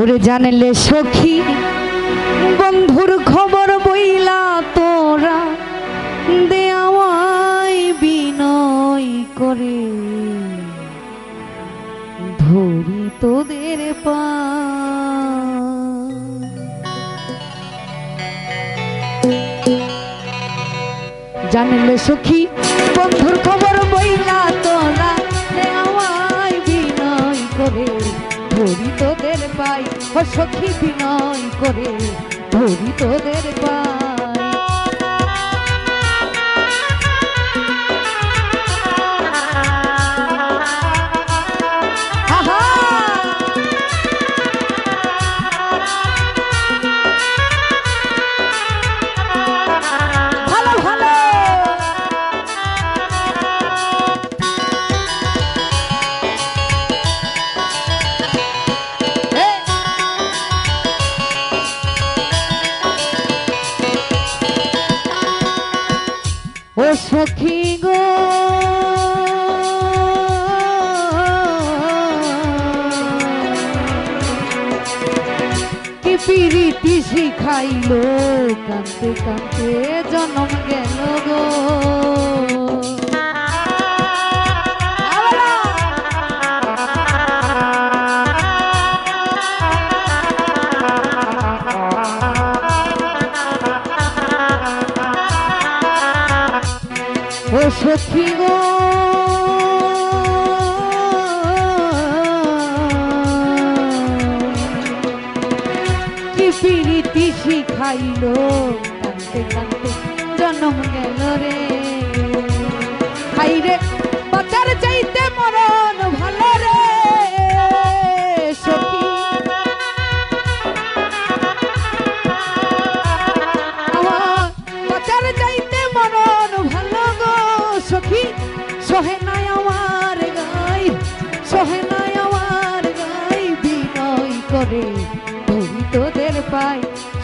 ওরে জানলে সখী, বন্ধুর খবর বইলা তোরা দেওয়াই বিনয় করে। ধরি তোদের পা। জানলে সখী, বন্ধুর খবর বইলা সখী বিনয় করে ধরি তোদের পাই সখী গো। কি পিরিতি শিখাইলো কান্তে কান্তে জন্ম গেল গো। শিখাইলো কানতে কানতে জন্ম গেল রে। হাই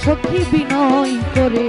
সখী বিনয় করে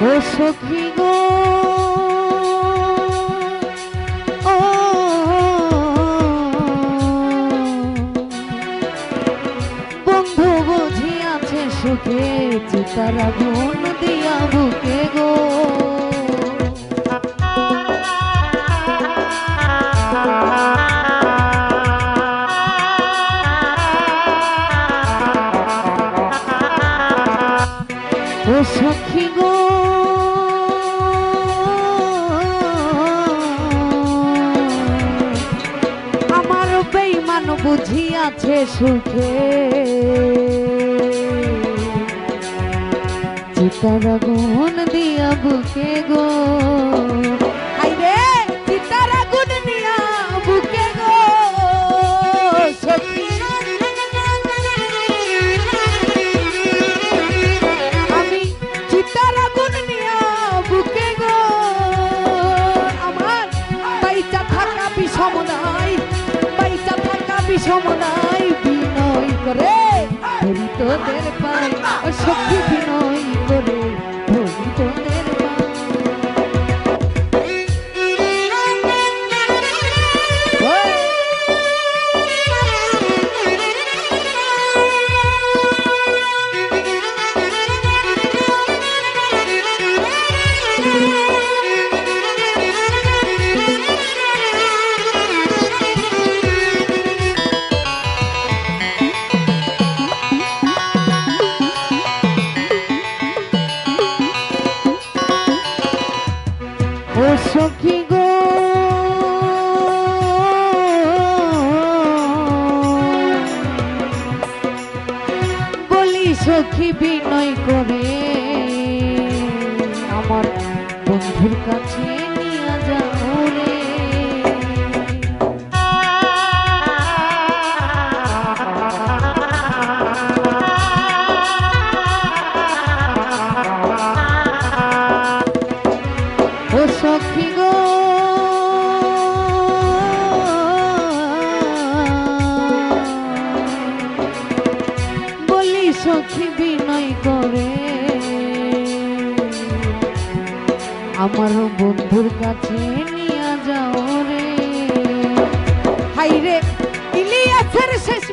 ও সখী গো বন্ধু বুঝি আছে সুখে চিতারা গুণ দিয়া বুকে গো সখী বেইমান বুঝিয়াছে সুখে। চিতার গুণ দিয়া বুকে গো। ধরি তোদের পাই ও সখী সখী গো। বলি সখী বিনয় করে আমার বন্ধুর কাছে। আমার বন্ধুর কাছে নিয়ে যাও রে। হাইরে ইলিয়াসের শেষ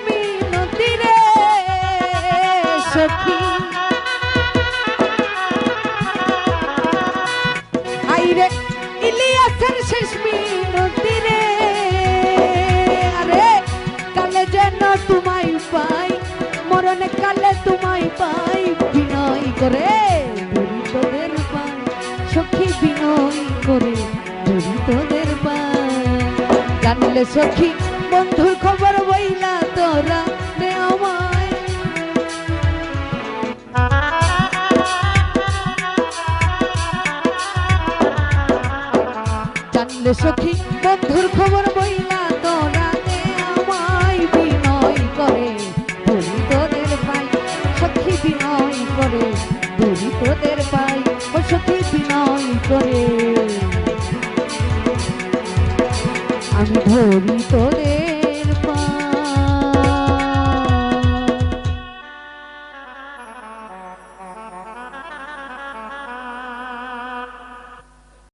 বলে সখী বন্ধু খবর বইলা তোরা সখী আমি ধরি তোরে।